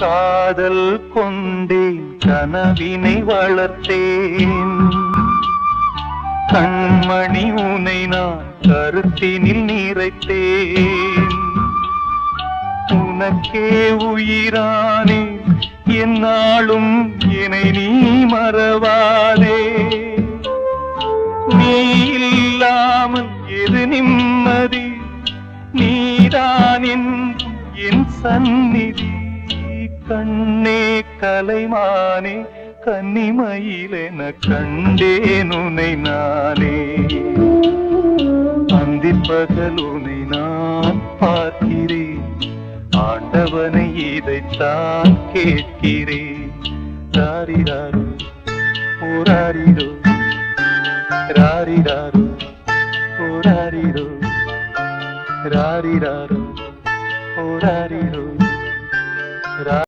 காதல் கொண்டேன் கனவினை வளர்த்தேன். கண்மணி உனை நான் கருத்தினில் நிறைத்தேன். உனக்கே உயிரானே என்னாலும் என்னை நீ மறவாதே. நீ இல்லாமல் எது நிம்மதி? நீதான் என் சந்நிதி. கண்ணே கலைமானே கன்னிமயிலென கண்டேன் உனை நானே. அந்திப்பகல் உனை நான் பார்க்கிறேன் ஆண்டவனை இதைத்தான் கேட்கிறேன். ராரிராரு ஓராரிரோ ராரிராரு ஓராரிரோ ராரிராரு ஓராரிரோ